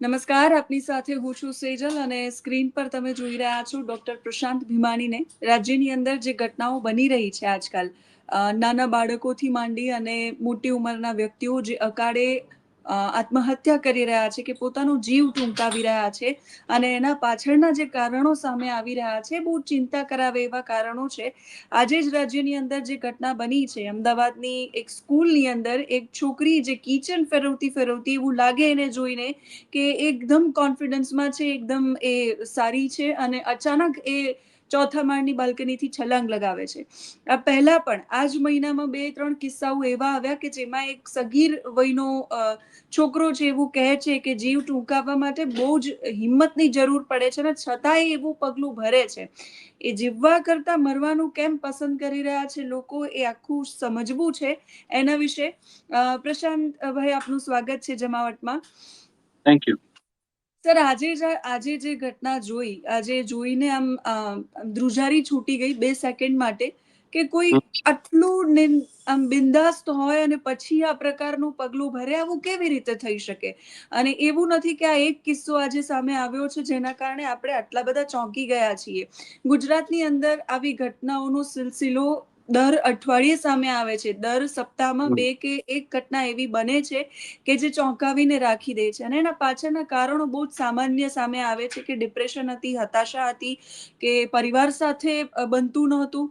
નમસ્કાર, આપની સાથે હું છું સેજલ અને સ્ક્રીન પર તમે જોઈ રહ્યા છો ડોક્ટર પ્રશાંત ભીમાણીને. રાજ્યની અંદર જે ઘટનાઓ બની રહી છે આજકાલ નાના બાળકોથી માંડી અને મોટી ઉંમરના વ્યક્તિઓ જે અકાળે આત્મહત્યા કરી રહ્યા છે કે પોતાનો જીવ ટૂંકાવી રહ્યા છે અને એના પાછળના જે કારણો સામે આવી રહ્યા છે બહુ ચિંતા કરાવે એવા કારણો છે. આજે જ રાજ્યની અંદર જે ઘટના બની છે, અમદાવાદની એક સ્કૂલની અંદર એક છોકરી જે કિચન ફેરવતી ફેરવતી એવું લાગે એને જોઈને કે એકદમ કોન્ફિડન્સમાં છે, એકદમ એ સારી છે અને અચાનક એ ચોથા માળની બાલ્કનીથી છલાંગ લગાવે છે. આ પહેલા પણ આ જ મહિનામાં બે ત્રણ કિસ્સાઓ એવા આવ્યા કે જેમાં એક સગીર વયનો છોકરો છે એવું કહે છે કે જીવ ટૂંકાવવા માટે બહુ જ હિંમતની જરૂર પડે છે અને છતાંય એવું પગલું ભરે છે. એ જીવવા કરતા મરવાનું કેમ પસંદ કરી રહ્યા છે લોકો એ આખું સમજવું છે. એના વિશે પ્રશાંત ભાઈ આપનું સ્વાગત છે જમાવટમાં. થેન્ક યુ સર આજે આજે જે ઘટના જોઈ આજે જોઈને આમ ધ્રુજારી છૂટી ગઈ બે સેકન્ડ માટે કે કોઈ આટલું આમ બિંદાસ્ત હોય અને પછી આ પ્રકારનું પગલું ભરે આવું કેવી રીતે થઈ શકે? અને એવું નથી કે આ એક કિસ્સો આજે સામે આવ્યો છે જેના કારણે આપણે આટલા બધા ચોંકી ગયા છીએ. ગુજરાતની અંદર આવી ઘટનાઓનો સિલસિલો દર અઠવાડિયે સામે આવે છે. દર સપ્તાહમાં બે કે એક ઘટના એવી બને છે કે જે ચોંકાવીને રાખી દે છે. અને એના પાછળના કારણો બહુ જ સામાન્ય સામે આવે છે કે ડિપ્રેશન હતી હતાશા હતી કે પરિવાર સાથે બનતું નહોતું.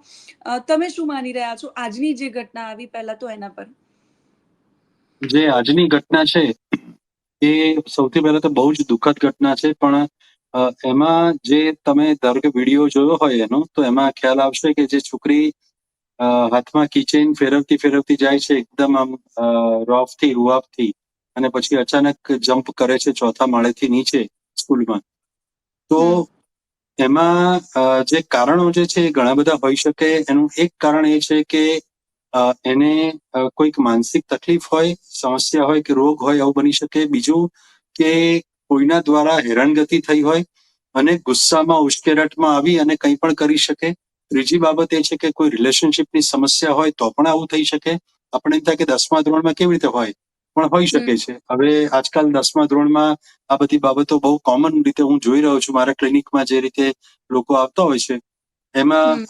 તમે શું માની રહ્યા છો? આજની જે ઘટના આવી પહેલા તો એના પર. જે આજની ઘટના છે એ સૌથી પહેલા તો બહુ જ દુઃખદ ઘટના છે પણ એમાં જે તમે ધારો કે વીડિયો જોયો હોય એનો તો એમાં ખ્યાલ આવશે કે જે છોકરી હાથમાં કિચન ફેરવતી ફેરવતી જાય છે એકદમ આમ રોફથી રૂઆફથી અને પછી અચાનક જમ્પ કરે છે ચોથા માળેથી નીચે સ્કૂલમાં. તો એમાં જે કારણો જે છે એ ઘણા બધા હોઈ શકે. એનું એક કારણ એ છે કે એને કોઈક માનસિક તકલીફ હોય સમસ્યા હોય કે રોગ હોય એવું બની શકે. બીજું કે કોઈના દ્વારા હેરાનગતિ થઈ હોય અને ગુસ્સામાં ઉશ્કેરટમાં આવી અને કંઈ પણ કરી શકે. ત્રીજી બાબત એ છે કે કોઈ રિલેશનશિપની સમસ્યા હોય તો પણ આવું થઈ શકે. આપણે એમ થાય કે દસમા ધોરણમાં કેવી રીતે હોય? પણ હોઈ શકે છે. હવે આજકાલ દસમા ધોરણમાં આ બધી બાબતો બહુ કોમન રીતે હું જોઈ રહ્યો છું. મારા ક્લિનિકમાં જે રીતે લોકો આવતા હોય છે એમાં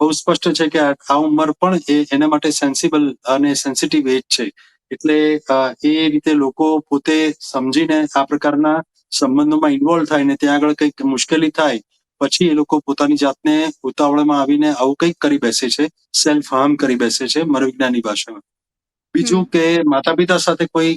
બહુ સ્પષ્ટ છે કે આ આ ઉંમર પણ એ એના માટે સેન્સિબલ અને સેન્સિટિવ એજ છે. એટલે એ રીતે લોકો પોતે સમજીને આ પ્રકારના સંબંધોમાં ઇન્વોલ્વ થાય ને ત્યાં આગળ કંઈક મુશ્કેલી થાય પછી એ લોકો પોતાની જાતને ઉતાવળમાં આવીને આવું કંઈક કરી બેસે છે સેલ્ફ હાર્મ કરી બેસે છે મનોવિજ્ઞાનની ભાષામાં. બીજું કે માતા પિતા સાથે કોઈ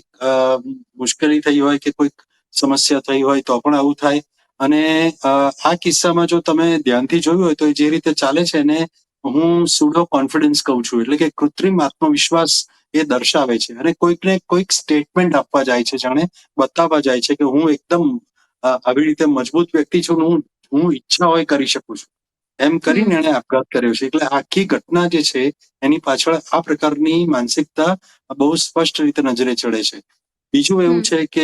મુશ્કેલી થઈ હોય કે કોઈક સમસ્યા થઈ હોય તો પણ આવું થાય. અને આ કિસ્સામાં જો તમે ધ્યાનથી જોયું હોય તો એ જે રીતે ચાલે છે એને હું સુડો કોન્ફિડન્સ કહું છું. એટલે કે કૃત્રિમ આત્મવિશ્વાસ એ દર્શાવે છે. અને કોઈકને કોઈક સ્ટેટમેન્ટ આપવા જાય છે જાણે બતાવવા જાય છે કે હું એકદમ આવી રીતે મજબૂત વ્યક્તિ છું હું હું ઈચ્છા હોય કરી શકું છું. એમ કરીને એણે આપઘાત કર્યો છે. એટલે આખી ઘટના જે છે એની પાછળ આ પ્રકારની માનસિકતા બહુ સ્પષ્ટ રીતે નજરે ચડે છે. બીજું એવું છે કે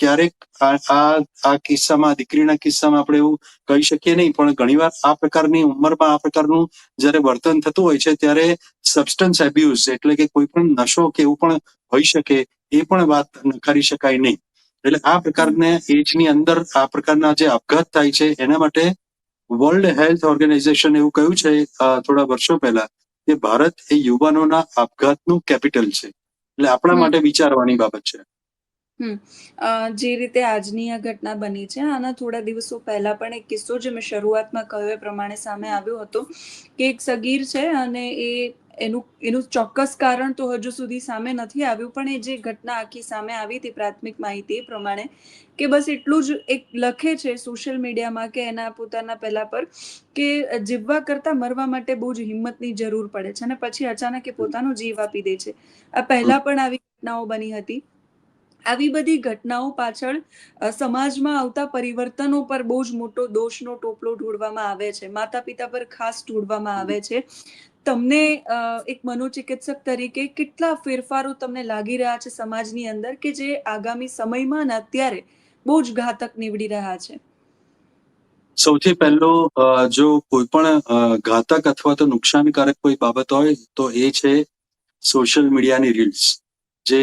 ક્યારેક આ આ આ કિસ્સામાં દીકરીના કિસ્સામાં આપણે એવું કહી શકીએ નહીં પણ ઘણીવાર આ પ્રકારની ઉંમરમાં આ પ્રકારનું જ્યારે વર્તન થતું હોય છે ત્યારે સબસ્ટન્સ એબ્યુઝ એટલે કે કોઈ પણ નશો કે એવું પણ હોઈ શકે એ પણ વાત નકારી શકાય નહીં. એટલે આ પ્રકારના એજની અંદર આ પ્રકારના જે આપઘાત થાય છે એના માટે વર્લ્ડ હેલ્થ ઓર્ગેનાઇઝેશન એવું કહ્યું છે થોડા વર્ષો પહેલા કે ભારત એ યુવાનોના આપઘાતનું કેપિટલ છે. એટલે આપણા માટે વિચારવાની બાબત છે. જે રીતે આજની આ ઘટના બની છે આના થોડા દિવસો પહેલા પણ એક કિસ્સો જે મેં શરૂઆતમાં કહ્યું એ પ્રમાણે સામે આવ્યો હતો કે એક સગીર છે અને એ એનું એનું ચોક્કસ કારણ તો હજુ સુધી સામે નથી આવ્યું, પણ એ જે ઘટના આખી સામે આવી હતી પ્રાથમિક માહિતી એ પ્રમાણે કે બસ એટલું જ એક લખે છે સોશિયલ મીડિયામાં કે એના પોતાના પહેલા પર કે જીવવા કરતા મરવા માટે બહુ જ હિંમતની જરૂર પડે છે અને પછી અચાનક એ પોતાનો જીવ આપી દે છે. આ પહેલા પણ આવી ઘટનાઓ બની હતી. આવી બધી ઘટનાઓ પાછળ સમાજમાં આવતા પરિવર્તનો પર બહુ જ મોટો દોષનો ટોપલો ઢોળવામાં આવે છે. માતા પિતા પર ખાસ ઢોળવામાં આવે છે. તમને એક મનોચિકિત્સક તરીકે કેટલા ફેરફારો તમને લાગી રહ્યા છે સમાજની અંદર કે જે આગામી સમયમાં ને અત્યારે બહુ જ ઘાતક નીવડી રહ્યા છે? સૌથી પહેલો જો કોઈ પણ ઘાતક અથવા તો નુકસાનકારક કોઈ બાબત હોય તો એ છે સોશિયલ મીડિયાની રીલ્સ. જે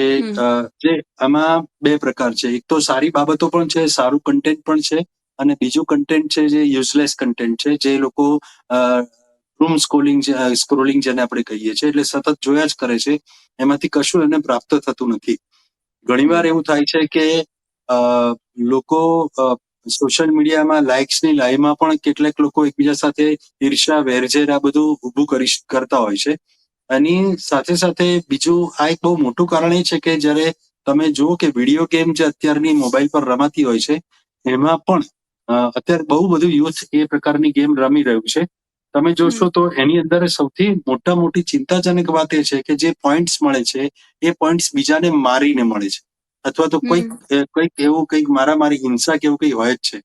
જે આમાં બે પ્રકાર છે. એક તો સારી બાબતો પણ છે સારું કન્ટેન્ટ પણ છે અને બીજું કન્ટેન્ટ છે જે યુઝલેસ કન્ટેન્ટ છે. જે લોકો રૂમ સ્ક્રોલિંગ સ્ક્રોલિંગ જેને આપણે કહીએ છીએ, એટલે સતત જોયા જ કરે છે. એમાંથી કશું એને પ્રાપ્ત થતું નથી. ઘણીવાર. એવું થાય છે કે લોકો સોશિયલ મીડિયામાં લાઇક્સની લાઈમાં પણ કેટલાક લોકો એકબીજા સાથે ઈર્ષા વેરઝેર, આ બધું ઊભું કરી કરતા હોય છે. એની સાથે સાથે બીજું, આ એક બહુ મોટું કારણ એ છે કે જ્યારે તમે જુઓ કે વીડિયો ગેમ જે અત્યારની મોબાઈલ પર રમાતી હોય છે, એમાં પણ અત્યારે બહુ બધું યુથ એ પ્રકારની ગેમ રમી રહ્યું છે. તમે જોશો તો એની અંદર સૌથી મોટા મોટી ચિંતાજનક વાત એ છે કે જે પોઈન્ટ્સ મળે છે એ પોઈન્ટ્સ બીજાને મારીને મળે છે. અથવા તો કોઈક કંઈક એવું કંઈક મારામારી હિંસા કે એવું કંઈ હોય જ છે.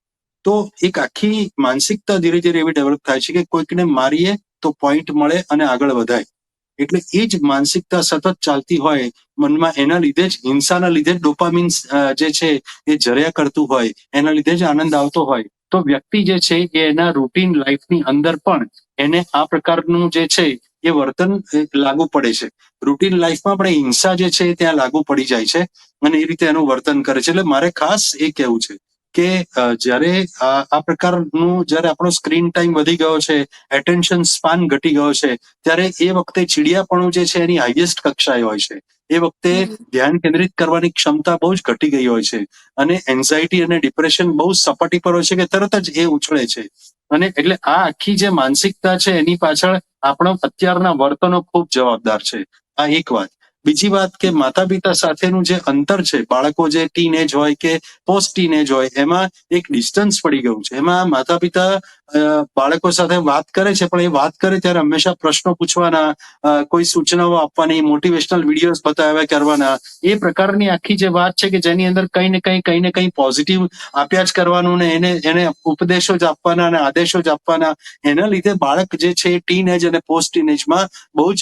તો એક આખી માનસિકતા ધીરે ધીરે એવી ડેવલપ થાય છે કે કોઈકને મારીએ તો પોઈન્ટ મળે અને આગળ વધાય. એટલે એ જ માનસિકતા સતત ચાલતી હોય મનમાં એના લીધે જ હિંસાના લીધે જ ડોપામિન્સ જે છે એ જર્યા કરતું હોય એના લીધે જ આનંદ આવતો હોય. તો વ્યક્તિ જે છે એ એના રૂટીન લાઈફની અંદર પણ એને આ પ્રકારનું જે છે એ વર્તન લાગુ પડે છે. રૂટીન લાઈફમાં પણ હિંસા જે છે ત્યાં લાગુ પડી જાય છે અને એ રીતે એનું વર્તન કરે છે. એટલે મારે ખાસ એ કહેવું છે કે જ્યારે આ પ્રકારનું જ્યારે આપણો સ્ક્રીન ટાઈમ વધી ગયો છે એટેન્શન સ્પાન ઘટી ગયો છે, ત્યારે એ વખતે ચીડિયાપણું જે છે એની હાઈએસ્ટ કક્ષાએ હોય છે. એ વખતે ધ્યાન કેન્દ્રિત કરવાની ક્ષમતા બહુ જ ઘટી ગઈ હોય છે. અને એન્ઝાયટી અને ડિપ્રેશન બહુ સપાટી પર હોય છે કે તરત જ એ ઉછળે છે. અને એટલે આ આખી જે માનસિકતા છે એની પાછળ આપણો અત્યારના વર્તનો ખૂબ જવાબદાર છે. આ એક વાત. બીજી વાત કે માતા પિતા સાથેનું જે અંતર છે બાળકો જે ટીન એજ હોય કે પોસ્ટ ટીન એજ હોય એમાં એક ડિસ્ટન્સ પડી ગયું છે. એમાં માતા પિતા બાળકો સાથે વાત કરે છે, પણ એ વાત કરે ત્યારે હંમેશા પ્રશ્નો પૂછવાના કોઈ સૂચનાઓ આપવાની મોટિવેશનલ વિડીયોઝ બતાવ્યા કરવાના. એ પ્રકારની આખી જે વાત છે કે જેની અંદર કંઈ ને કંઈ કંઈ ને કંઈ પોઝિટિવ આપ્યા જ કરવાનું ને એને એને ઉપદેશો જ આપવાના અને આદેશો જ આપવાના. એના લીધે બાળક જે છે ટીન એજ અને પોસ્ટ ટીન એજમાં બહુ જ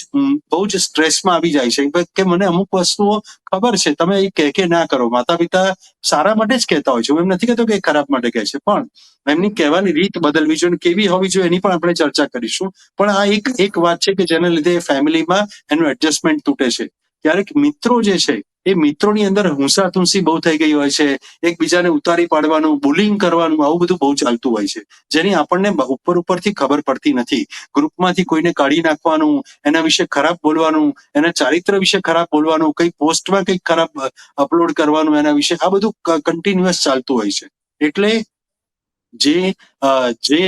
બહુ જ સ્ટ્રેસમાં આવી જાય છે. કે મને અમુક વસ્તુઓ ખબર છે? તમે એ કહે કે ના કરો. માતા પિતા સારા માટે જ કહેતા હોય છે. હું એમ નથી કહેતો કે ખરાબ માટે કહે છે. પણ એમની કહેવાની રીત બદલવી જોઈએ કેવી હોવી જોઈએ એની પણ આપણે ચર્ચા કરીશું. પણ આ એક એક વાત છે કે જેના લીધે ફેમિલીમાં એનું એડજસ્ટમેન્ટ તૂટે છે. ક્યારેક મિત્રો જે છે એ મિત્રોની અંદર હુંસાતુંસી બહુ થઈ ગઈ હોય છે, એકબીજાને ઉતારી પાડવાનું બુલિંગ કરવાનું, આવું બધું બહુ ચાલતું હોય છે. જેની આપણને ઉપર ઉપરથી ખબર પડતી નથી. ગ્રુપમાંથી કોઈને કાઢી નાખવાનું, એના વિશે ખરાબ બોલવાનું, એના ચારિત્ર વિશે ખરાબ બોલવાનું, કઈ પોસ્ટમાં કંઈક ખરાબ અપલોડ કરવાનું, એના વિશે આ બધું કન્ટિન્યુઅસ ચાલતું હોય છે. એટલે જે જે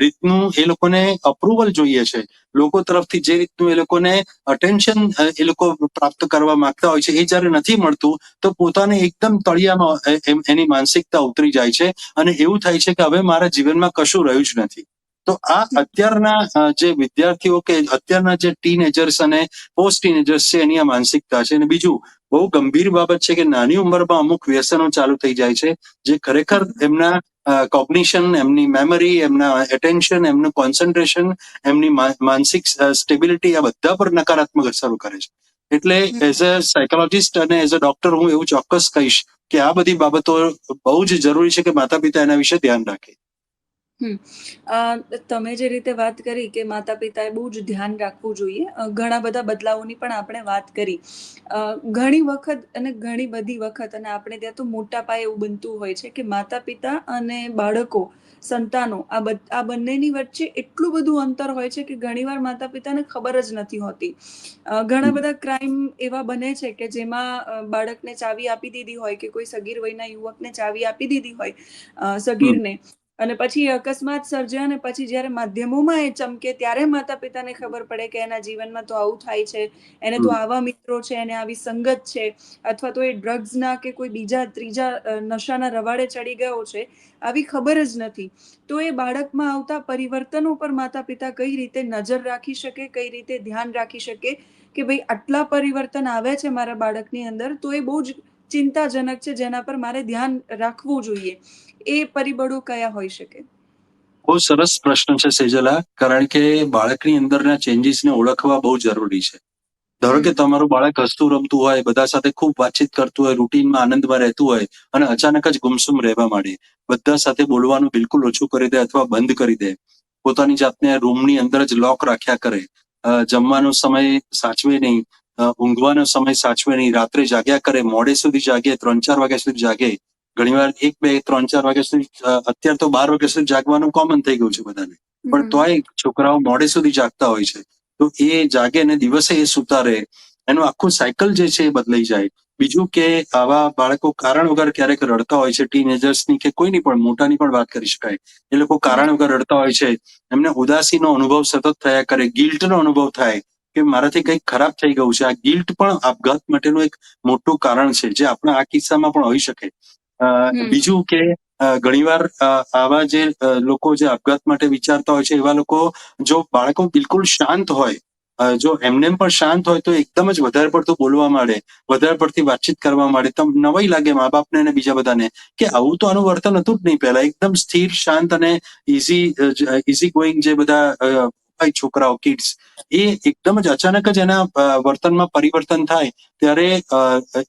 રીતનું એ લોકોને અપ્રુવલ જોઈએ છે. લોકો તરફથી જે રીતનું એ લોકોને અટેન્શન એ લોકો પ્રાપ્ત કરવા માંગતા હોય છે, એ જ્યારે નથી મળતું, તો પોતાને એકદમ તળિયામાં એની માનસિકતા ઉતરી જાય છે અને એવું થાય છે કે હવે મારા જીવનમાં કશું રહ્યું જ નથી. તો આ અત્યારના જે વિદ્યાર્થીઓ કે અત્યારના જે ટીનેજર્સ અને પોસ્ટ ટીનેજર્સ છે, એની આ માનસિકતા છે. અને બીજું બહુ ગંભીર બાબત છે કે નાની ઉંમરમાં અમુક વ્યસનો ચાલુ થઈ જાય છે જે ખરેખર એમના કોગ્નિશન એમની મેમરી એમના એટેન્શન એમનું કોન્સન્ટ્રેશન એમની માનસિક સ્ટેબિલિટી આ બધા પર નકારાત્મક અસરો કરે છે. એટલે એઝ અ સાયકોલોજિસ્ટ અને એઝ અ ડોક્ટર હું એવું ચોક્કસ કહીશ કે આ બધી બાબતો બહુ જ જરૂરી છે કે માતા પિતા એના વિશે ધ્યાન રાખે. હમ. તમે જે રીતે વાત કરી કે માતા પિતાએ બહુ જ ધ્યાન રાખવું જોઈએ ઘણા બધા બદલાવોની પણ આપણે વાત કરી. ઘણી વખત અને ઘણી બધી વખત અને આપણે ત્યાં તો મોટા પાયે એવું બનતું હોય છે કે માતા પિતા અને બાળકો સંતાનો આ આ બંનેની વચ્ચે એટલું બધું અંતર હોય છે કે ઘણીવાર માતા પિતાને ખબર જ નથી હોતી. ઘણા બધા ક્રાઇમ એવા બને છે કે જેમાં બાળકને ચાવી આપી દીધી હોય કે કોઈ સગીર વયના યુવકને ચાવી આપી દીધી હોય સગીરને. અને પછી અકસ્માત સર્જે અને પછી જ્યારે માધ્યમોમાં એ ચમકે ત્યારે માતા પિતાને ખબર પડે કે એના જીવનમાં તો આવું થાય છે એને તો આવા મિત્રો છે એને આવી સંગત છે અથવા તો એ ડ્રગ્સના કે કોઈ બીજા ત્રીજા નશાના રવાડે ચડી ગયો છે આવી ખબર જ નથી. તો એ બાળકમાં આવતા પરિવર્તનો પર માતા પિતા કઈ રીતે નજર રાખી શકે કઈ રીતે ધ્યાન રાખી શકે કે ભાઈ આટલા પરિવર્તન આવે છે મારા બાળકની અંદર તો એ બહુ જ ચિંતાજનક છે જેના પર મારે ધ્યાન રાખવું જોઈએ. એ પરિબળો કયા હોઈ શકે? બહુ સરસ પ્રશ્ન છે સેજલા, કારણ કે બાળકની અંદરના ચેન્જીસને ઓળખવા બહુ જરૂરી છે. ધારો કે તમારું બાળક હસતું રમતું હોય, બધા સાથે ખૂબ વાતચીત કરતું હોય, રૂટીનમાં આનંદમાં રહેતું હોય, અને અચાનક જ ગુમસુમ રહેવા માંડે. બધા સાથે બોલવાનું બિલકુલ ઓછું કરી દે અથવા બંધ કરી દે. પોતાની જાતને રૂમની અંદર જ લોક રાખ્યા કરે. જમવાનો સમય સાચવે નહીં. ઊંઘવાનો સમય સાચવે નહીં રાત્રે જાગ્યા કરે મોડે સુધી જાગે ત્રણ ચાર વાગ્યા સુધી જાગે. ઘણીવાર એક બે ત્રણ ચાર વાગ્યા સુધી અત્યારે તો બાર વાગ્યા સુધી જાગવાનું કોમન થઈ ગયું છે બધાને. પણ તોય છોકરાઓ મોડે સુધી જાગતા હોય છે. તો એ જાગે ને દિવસે એ સુતા રહે. એનું આખું સાયકલ જે છે એ બદલાઈ જાય. બીજું કે આવા બાળકો કારણ વગર ક્યારેક રડતા હોય છે ટીનેજર્સની કે કોઈની પણ મોટાની પણ વાત કરી શકાય. એ લોકો કારણ વગર રડતા હોય છે. એમને ઉદાસીનો અનુભવ સતત થયા કરે ગિલ્ટનો અનુભવ થાય. કે મારાથી કંઈક ખરાબ થઈ ગયું છે. આ ગિલ્ટ પણ આપઘાત માટેનું એક મોટું કારણ છે જે આપણા આ કિસ્સામાં પણ હોઈ શકે. બીજું કે ઘણીવાર આવા જે લોકો જે આપઘાત માટે વિચારતા હોય છે એવા લોકો જો બાળકો બિલકુલ શાંત હોય જો એમને પણ શાંત હોય તો એકદમ જ વધારે પડતું બોલવા માંડે વધારે પડતી વાતચીત કરવા માંડે. તો નવાઈ લાગે મા બાપને અને બીજા બધાને કે આવું તો આનું વર્તન હતું જ નહીં પહેલા. એકદમ સ્થિર શાંત અને ઇઝી ઇઝી ગોઈંગ જે બધા હોય છોકરાઓ કિડ્સ એ એકદમ જ અચાનક જ એના વર્તનમાં પરિવર્તન થાય ત્યારે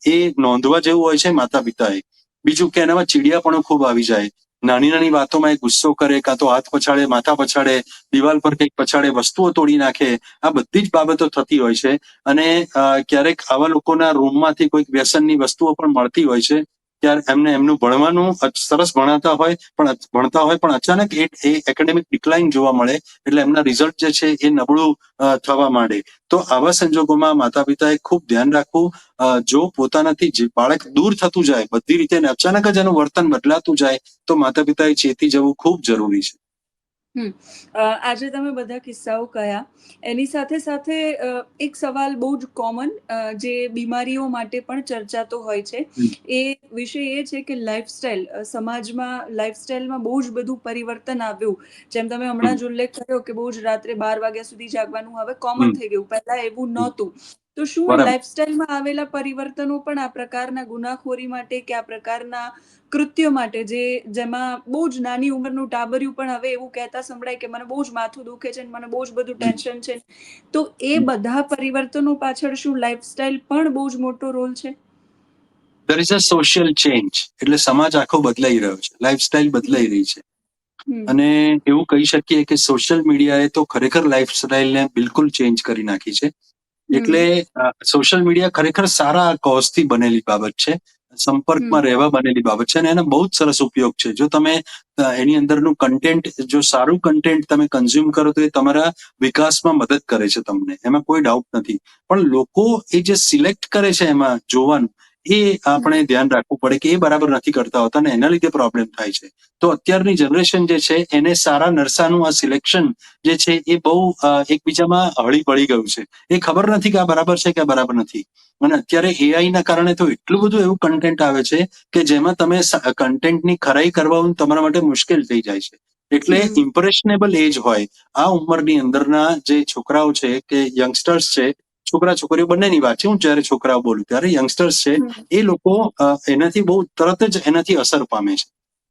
એ નોંધવા જેવું હોય છે માતા પિતાએ બીજું કે એનામાં ચીડિયાપણું ખૂબ આવી જાય. નાની નાની વાતોમાં એ ગુસ્સો કરે, કાં તો હાથ પછાડે, માથા પછાડે, દિવાલ પર કંઈક પછાડે, વસ્તુઓ તોડી નાખે, આ બધી જ બાબતો થતી હોય છે. અને ક્યારેક આવા લોકોના રૂમમાંથી કોઈક વ્યસનની વસ્તુઓ પણ મળતી હોય છે. ત્યારે એમને એમનું ભણવાનું સરસ ભણાતા હોય, પણ ભણતા હોય, પણ અચાનક એ એકેડેમિક ડિક્લાઇન જોવા મળે, એટલે એમના રિઝલ્ટ જે છે એ નબળું થવા માંડે. તો આવા સંજોગોમાં માતા પિતાએ ખૂબ ધ્યાન રાખવું જો પોતાનાથી બાળક દૂર થતું જાય, બધી રીતે અચાનક જ એનું વર્તન બદલાતું જાય, તો માતા પિતાએ ચેતી જવું ખૂબ જરૂરી છે. અ, આજે તમે બધા કિસ્સાઓ કયા? એની સાથે સાથે એક સવાલ બહુ જ કોમન જે બીમારીઓ માટે પણ ચર્ચાતો હોય છે. એ વિષય એ છે કે લાઈફસ્ટાઈલ અ, સમાજમાં લાઈફસ્ટાઈલમાં બહુ જ બધું પરિવર્તન આવ્યું. જેમ તમે હમણાં જ ઉલ્લેખ કર્યો કે બહુ જ રાત્રે બાર વાગ્યા સુધી જાગવાનું હવે કોમન થઈ ગયું. પહેલા એવું નહોતું. તો શું લાઈફસ્ટાઈલમાં આવેલા પરિવર્તનો પણ આ પ્રકારના ગુનાખોરી માટે કે આ પ્રકારના કૃત્યો માટે જે જેમાં બહુ જ નાની ઉંમરનું ટાબરિયું પણ હવે એવું કહેતા સંભળાય કે મને બહુ જ માથું દુખે છે મને બહુ જ બધું ટેન્શન છે તો એ બધા પરિવર્તનો પાછળ શું લાઈફસ્ટાઈલ પણ બહુ જ મોટો રોલ છે? There is a social change એટલે સમાજ આખો બદલાઈ રહ્યો છે. લાઈફસ્ટાઈલ બદલાઈ રહી છે. અને એવું કહી શકીએ કે સોશિયલ મીડિયાએ તો ખરેખર લાઈફસ્ટાઈલને બિલકુલ ચેન્જ કરી નાખી છે. એટલે સોશિયલ મીડિયા ખરેખર સારા કોઝથી બનેલી બાબત છે. સંપર્કમાં રહેવા બનેલી બાબત છે અને એનો બહુ જ સરસ ઉપયોગ છે. જો તમે એની અંદરનું કન્ટેન્ટ જો સારું કન્ટેન્ટ તમે કન્ઝ્યુમ કરો તો એ તમારા વિકાસમાં મદદ કરે છે તમને. એમાં કોઈ ડાઉટ નથી. પણ લોકો એ જે સિલેક્ટ કરે છે એમાં જોવાનું એ આપણે ધ્યાન રાખવું પડે કે એ બરાબર નથી કરતા હોતા અને એના લીધે પ્રોબ્લેમ થાય છે. તો અત્યારની જનરેશન જે છે એને સારા નરસાનું આ સિલેક્શન જે છે એ બહુ એકબીજામાં હળી પડી ગયું છે. એ ખબર નથી કે આ બરાબર છે કે આ બરાબર નથી. અને અત્યારે એઆઈ ના કારણે તો એટલું બધું એવું કન્ટેન્ટ આવે છે કે જેમાં તમે કન્ટેન્ટની ખરાઈ કરવાનું તમારા માટે મુશ્કેલ થઈ જાય છે. એટલે ઇમ્પ્રેશનેબલ એજ હોય આ ઉંમરની અંદરના જે છોકરાઓ છે કે યંગસ્ટર્સ છે છોકરા છોકરીઓ બંનેની વાત છે. હું જ્યારે છોકરાઓ બોલું ત્યારે યંગસ્ટર્સ છે એ લોકો એનાથી બહુ તરત જ એનાથી અસર પામે છે.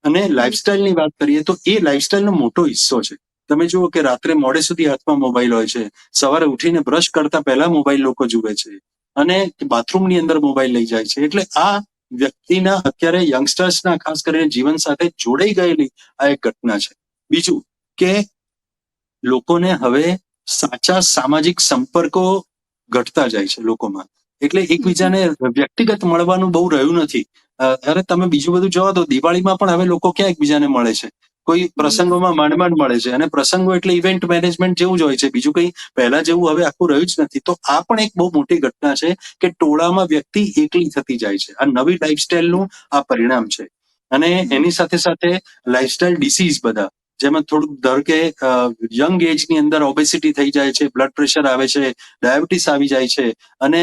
અને લાઇફસ્ટાઈલની વાત કરીએ તો એ લાઇફસ્ટાઈલનો મોટો હિસ્સો છે. તમે જુઓ કે રાત્રે મોડે સુધી હાથમાં મોબાઈલ હોય છે. સવારે ઉઠીને બ્રશ કરતા પહેલા મોબાઈલ લોકો જુએ છે. અને બાથરૂમની અંદર મોબાઈલ લઈ જાય છે. એટલે આ વ્યક્તિના અત્યારે યંગસ્ટર્સના ખાસ કરીને જીવન સાથે જોડાઈ ગયેલી આ એક ઘટના છે. બીજું કે લોકોને હવે સાચા સામાજિક સંપર્કો ઘટતા જાય છે લોકોમાં. એટલે એકબીજાને વ્યક્તિગત મળવાનું બહુ રહ્યું નથી. અરે તમે બીજું બધું જોવા તો દિવાળીમાં પણ હવે લોકો ક્યાં એકબીજાને મળે છે? કોઈ પ્રસંગોમાં માંડ માંડ મળે છે અને પ્રસંગો એટલે ઇવેન્ટ મેનેજમેન્ટ જેવું જ હોય છે. બીજું કંઈ પહેલા જેવું હવે આખું રહ્યું જ નથી. તો આ પણ એક બહુ મોટી ઘટના છે કે ટોળામાં વ્યક્તિ એકલી થતી જાય છે. આ નવી લાઈફસ્ટાઈલનું આ પરિણામ છે. અને એની સાથે સાથે લાઈફસ્ટાઈલ ડિસીઝ બધા. જેમાં થોડુંક ધારો કે યંગ એજની અંદર ઓબેસિટી થઈ જાય છે બ્લડ પ્રેશર આવે છે ડાયાબિટીસ આવી જાય છે અને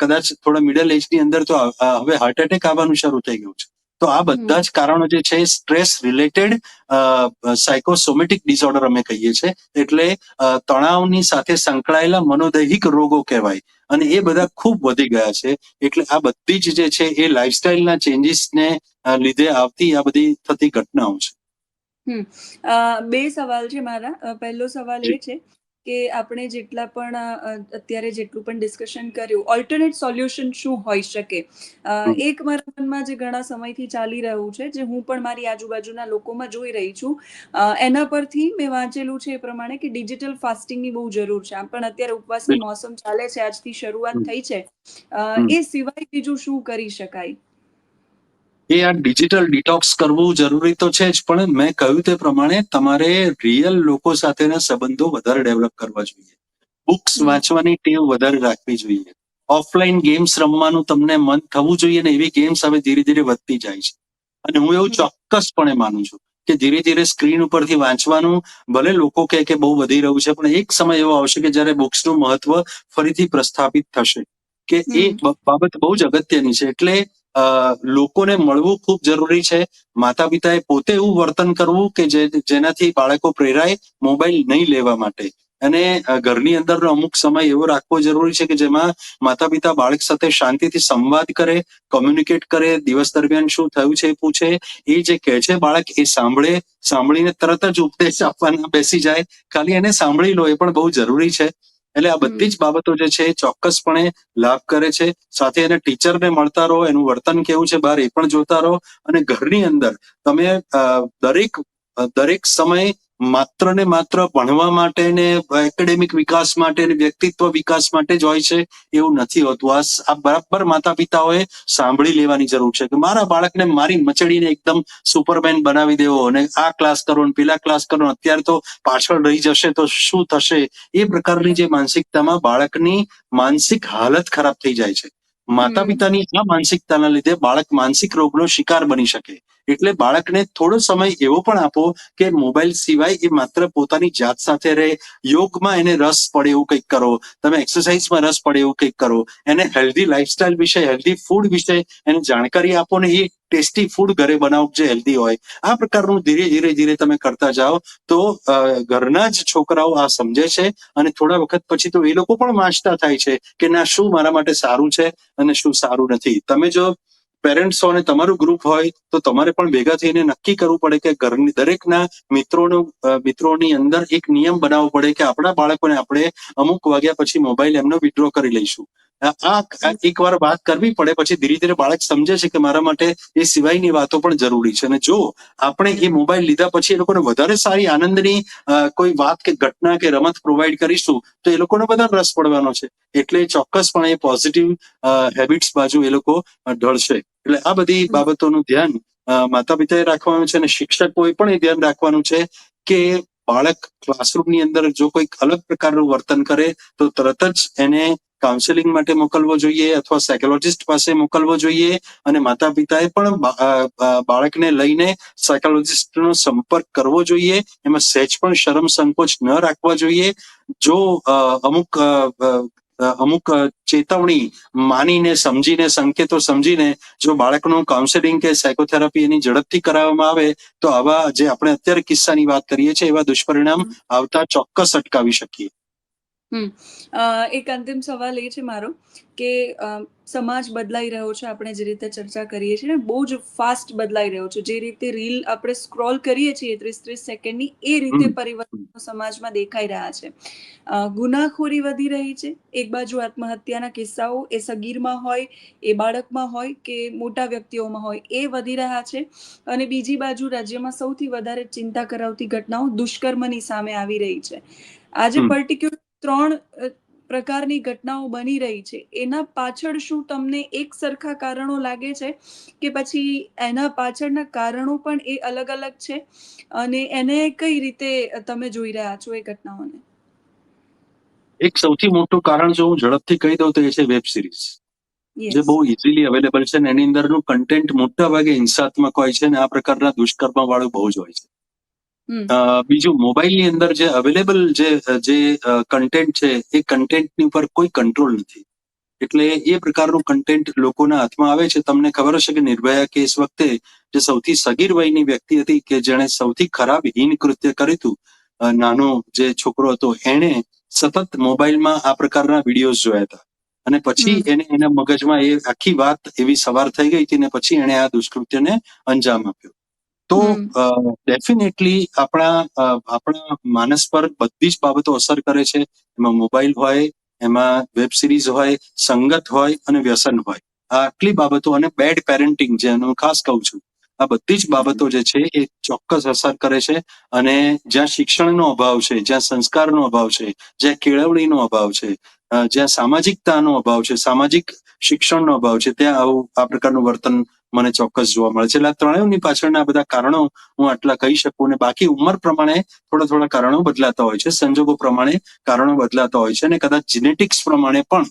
કદાચ થોડા મિડલ એજની અંદર તો હવે હાર્ટ એટેક આવવાનું શરૂ થઈ ગયું છે. તો આ બધા જ કારણો જે છે સ્ટ્રેસ રિલેટેડ સાયકોસોમેટિક ડિસઓર્ડર અમે કહીએ છીએ એટલે તણાવની સાથે સંકળાયેલા મનોદૈહિક રોગો કહેવાય. અને એ બધા ખૂબ વધી ગયા છે. એટલે આ બધી જ જે છે એ લાઇફસ્ટાઇલના ચેન્જીસને લીધે આવતી આ બધી થતી ઘટનાઓ છે. હમ અ, બે સવાલ છે મારા અ, પહેલો સવાલ એ જી. છે કે આપણે જેટલા પણ અ, અત્યારે જેટલું પણ ડિસ્કશન કર્યું ઓલ્ટરનેટ સોલ્યુશન શું હોઈ શકે અ, હમ. એક મારા મનમાં જે ઘણા સમયથી ચાલી રહ્યું છે જે હું પણ મારી આજુબાજુના લોકોમાં જોઈ રહી છું અ, એના પરથી મેં વાંચેલું છે એ પ્રમાણે કે ડિજિટલ ફાસ્ટિંગની બહુ જરૂર છે આમ પણ અત્યારે ઉપવાસની બિલકુલ. મોસમ ચાલે છે આજથી શરૂઆત હમ. થઈ છે અ, હમ. એ સિવાય બીજું શું કરી શકાય એ આ ડિજિટલ ડિટોક્સ કરવું જરૂરી તો છે જ પણ મેં કહ્યું તે પ્રમાણે તમારે રિયલ લોકો સાથેના સંબંધો વધારે ડેવલપ કરવા જોઈએ. બુક્સ વાંચવાની ટેવ વધારે રાખવી જોઈએ. ઓફલાઈન ગેમ્સ રમવાનું તમને મન થવું જોઈએ ને એવી ગેમ્સ હવે ધીરે ધીરે વધતી જાય છે. અને હું એવું ચોક્કસપણે માનું છું કે ધીરે ધીરે સ્ક્રીન ઉપરથી વાંચવાનું ભલે લોકો કહે કે બહુ વધી રહ્યું છે પણ એક સમય એવો આવશે કે જ્યારે બુક્સનું મહત્વ ફરીથી પ્રસ્થાપિત થશે. કે એ બાબત બહુ જ અગત્યની છે. એટલે લોકોને મળવું ખૂબ જરૂરી છે. માતા પિતાએ પોતે એવું વર્તન કરવું કે જેનાથી બાળકો પ્રેરાય મોબાઈલ નહીં લેવા માટે. અને ઘરની અંદરનો અમુક સમય એવો રાખવો જરૂરી છે કે જેમાં માતા પિતા બાળક સાથે શાંતિથી સંવાદ કરે કોમ્યુનિકેટ કરે, દિવસ દરમિયાન શું થયું છે એ પૂછે એ જે કહે છે બાળક એ સાંભળે, સાંભળીને તરત જ ઉપદેશ આપવાના બેસી જાય. ખાલી એને સાંભળી લો એ પણ બહુ જરૂરી છે. એટલે આ બધી જ બાબતો જે છે એ ચોક્કસપણે લાભ કરે છે. સાથે એને ટીચરને મળતા રહો એનું વર્તન કેવું છે બહાર એ પણ જોતા રહો. અને ઘરની અંદર તમે દરેક દરેક સમય માત્ર ને માત્ર ભણવા માટે ને એકેડેમિક વિકાસ માટે ને વ્યક્તિત્વ વિકાસ માટે જ હોય છે એવું નથી હોતું. આ બરાબર માતા પિતાઓએ સાંભળી લેવાની જરૂર છે કે મારા બાળકને મારી મચડીને એકદમ સુપરમેન બનાવી દેવો અને આ ક્લાસ કરો ને પેલા ક્લાસ કરો અત્યારે તો પાછળ રહી જશે તો શું થશે? એ પ્રકારની જે માનસિકતામાં બાળકની માનસિક હાલત ખરાબ થઈ જાય છે. માતા પિતાની આ માનસિકતાના લીધે બાળક માનસિક રોગનો શિકાર બની શકે. એટલે બાળકને થોડો સમય એવો પણ આપો કે મોબાઈલ સિવાય એ માત્ર પોતાની જાત સાથે રહે. યોગમાં એને રસ પડે એવું કંઈક કરો. તમે એક્સરસાઇઝમાં રસ પડે એવું કંઈક કરો. એને હેલ્ધી લાઈફસ્ટાઈલ વિશે હેલ્ધી ફૂડ વિશે એને જાણકારી આપો ને એ ટેસ્ટી ફૂડ ઘરે બનાવો જે હેલ્ધી હોય. આ પ્રકારનું ધીરે ધીરે ધીરે તમે કરતા જાઓ તો ઘરના જ છોકરાઓ આ સમજે છે અને થોડા વખત પછી તો એ લોકો પણ વાંચતા થાય છે કે ના શું મારા માટે સારું છે અને શું સારું નથી. તમે જો પેરેન્ટ્સ અને તમારું ગ્રુપ હોય તો તમારે પણ ભેગા થઈને નક્કી કરવું પડે કે ઘરની દરેકના મિત્રોનો મિત્રોની અંદર એક નિયમ બનાવવો પડે કે આપણા બાળકોને આપણે અમુક વાગ્યા પછી મોબાઈલ એમનો વિડ્રો કરી લઈશું. આ એકવાર એક વાર વાત કરવી પડે, પછી ધીરે ધીરે બાળક સમજે છે કે મારા માટે એ સિવાયની વાતો પણ જરૂરી છે. અને જો આપણે એ મોબાઈલ લીધા પછી એ લોકોને વધારે સારી આનંદની કોઈ વાત કે ઘટના કે રમત પ્રોવાઈડ કરીશું, તો એ લોકોને વધારે રસ પડવાનો છે. એટલે ચોક્કસપણે એ પોઝિટિવ હેબિટ્સ બાજુ એ લોકો ઢળશે. એટલે આ બધી બાબતોનું ધ્યાન માતા પિતાએ રાખવાનું છે અને શિક્ષકોએ પણ એ ધ્યાન રાખવાનું છે કે બાળક ક્લાસરૂમની અંદર જો કોઈક અલગ પ્રકારનું વર્તન કરે, તો તરત જ એને કાઉન્સેલિંગ માટે મોકલવો જોઈએ અથવા સાયકોલોજીસ્ટ પાસે મોકલવો જોઈએ અને માતા પિતાએ પણ બાળકને લઈને સાયકોલોજીસ્ટનો સંપર્ક કરવો જોઈએ. એમાં સહેજ પણ શરમ સંકોચ ન રાખવા જોઈએ. જો અમુક અમુક ચેતવણી માનીને સમજીને સંકેતો સમજીને જો બાળકનું કાઉન્સેલિંગ કે સાયકોથેરાપી એની ઝડપથી કરાવવામાં આવે તો આવા જે આપણે અત્યારે કિસ્સાની વાત કરીએ છીએ એવા દુષ્પરિણામ આવતા ચોક્કસ અટકાવી શકીએ. એક અંતિમ સવાલ એ છે મારો કે સમાજ બદલાઈ રહ્યો છે આપણે જે રીતે ચર્ચા કરીએ છીએ ને બહુ જ ફાસ્ટ બદલાઈ રહ્યો છે. જે રીતે રીલ આપણે સ્ક્રોલ કરીએ છીએ ત્રીસ ત્રીસ સેકન્ડની એ રીતે. પરિવર્તનો સમાજમાં દેખાઈ રહ્યા છે. ગુનાખોરી વધી રહી છે. એક બાજુ આત્મહત્યાના કિસ્સાઓ એ સગીરમાં હોય એ બાળકમાં હોય કે મોટા વ્યક્તિઓમાં હોય એ વધી રહ્યા છે. અને બીજી બાજુ રાજ્યમાં સૌથી વધારે ચિંતા કરાવતી ઘટનાઓ દુષ્કર્મની સામે આવી રહી છે. આજે. પર્ટિક્યુલર ત્રણ પ્રકારની ઘટનાઓ બની રહી છે. એના પાછળ શું તમને એક સરખા કારણો લાગે છે કે પછી એના પાછળના કારણો પણ એ અલગ અલગ છે? અને એને કઈ રીતે તમે જોઈ રહ્યા છો એ ઘટનાઓને? એક સૌથી મોટું કારણ જો હું ઝડપથી કહી દઉં તો એ છે વેબ સિરીઝ. જે બહુ ઇઝીલી અવેલેબલ છે ને એની અંદરનું કન્ટેન્ટ મોટા ભાગે હિંસાત્મક હોય છે ને આ પ્રકારના દુષ્કર્મ વાળું બહુ જ હોય છે. બીજું મોબાઈલની અંદર જે અવેલેબલ જે જે કન્ટેન્ટ છે એ કન્ટેન્ટની ઉપર કોઈ કંટ્રોલ નથી. એટલે એ પ્રકારનું કન્ટેન્ટ લોકોના હાથમાં આવે છે. તમને ખબર હશે કે નિર્ભયા કેસ વખતે જે સૌથી સગીર વયની વ્યક્તિ હતી કે જેણે સૌથી ખરાબ હીન કૃત્ય કર્યું હતું નાનો જે છોકરો હતો એણે સતત મોબાઈલમાં આ પ્રકારના વિડીયોઝ જોયા હતા. અને પછી એને એના મગજમાં એ આખી વાત એવી સવાર થઈ ગઈ હતી ને પછી એણે આ દુષ્કૃત્યને અંજામ આપ્યો. તો. ડેફિનેટલી આપણા આપણા માનસ પર બધી જ બાબતો અસર કરે છે એમાં મોબાઈલ હોય એમાં વેબ સિરીઝ હોય સંગત હોય અને વ્યસન હોય આ આટલી બાબતો અને બેડ પેરેન્ટિંગ જે હું ખાસ કહું છું આ બધી જ બાબતો જે છે એ ચોક્કસ અસર કરે છે અને જ્યાં શિક્ષણનો અભાવ છે જ્યાં સંસ્કારનો અભાવ છે જ્યાં કેળવણીનો અભાવ છે જ્યાં સામાજિકતાનો અભાવ છે સામાજિક શિક્ષણનો અભાવ છે ત્યાં આવું આ પ્રકારનું વર્તન મને ચોક્કસ જોવા મળે છે. એટલે આ ત્રણેયની પાછળના બધા કારણો હું આટલા કહી શકું અને બાકી ઉંમર પ્રમાણે થોડા થોડા કારણો બદલાતા હોય છે. સંજોગો પ્રમાણે કારણો બદલાતા હોય છે અને કદાચ જીનેટિક્સ પ્રમાણે પણ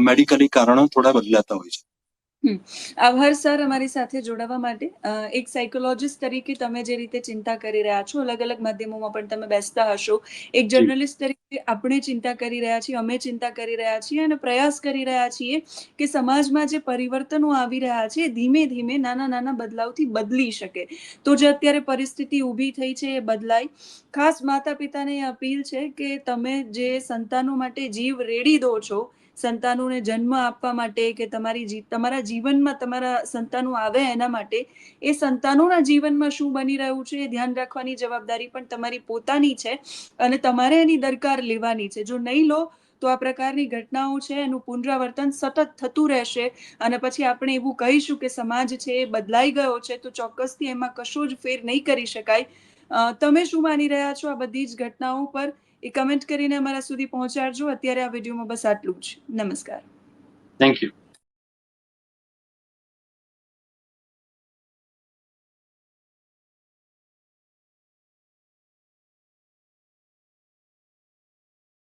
મેડિકલી કારણો થોડા બદલાતા હોય છે. આભાર સર અમારી સાથે જોડાવા માટે. એક સાયકોલોજિસ્ટ તરીકે તમે જે રીતે ચિંતા કરી રહ્યા છો અલગ અલગ માધ્યમોમાં પણ તમે બેસતા હશો. એક જર્નલિસ્ટ તરીકે આપણે ચિંતા કરી રહ્યા છીએ અમે ચિંતા કરી રહ્યા છીએ અને પ્રયાસ કરી રહ્યા છીએ કે સમાજમાં જે પરિવર્તનો આવી રહ્યા છે ધીમે ધીમે નાના નાના બદલાવથી બદલી શકે. તો જે અત્યારે પરિસ્થિતિ ઊભી થઈ છે એ બદલાય. ખાસ માતા પિતાને એ અપીલ છે કે તમે જે સંતાનો માટે જીવ રેડી દો છો સંતાનોને જન્મ આપવા માટે કે તમારી તમારા જીવનમાં તમારા સંતાનો આવે એના માટે, એ સંતાનોના જીવનમાં શું બની રહ્યું છે એ ધ્યાન રાખવાની જવાબદારી પણ તમારી પોતાની છે અને તમારે એની દરકાર લેવાની છે. જો નહીં લો, તો આ પ્રકારની ઘટનાઓ છે, એનું પુનરાવર્તન સતત થતું રહેશે અને પછી આપણે એવું કહીશું કે સમાજ છે એ બદલાઈ ગયો છે, તો ચોક્કસથી એમાં કશો જ ફેર નહીં કરી શકાય. તમે શું માની રહ્યા છો આ બધી જ ઘટનાઓ પર? એ કમેન્ટ કરીને અમારા સુધી પહોંચાડજો. અત્યારે આ વિડીયોમાં બસ આટલું જ. નમસ્કાર. Thank you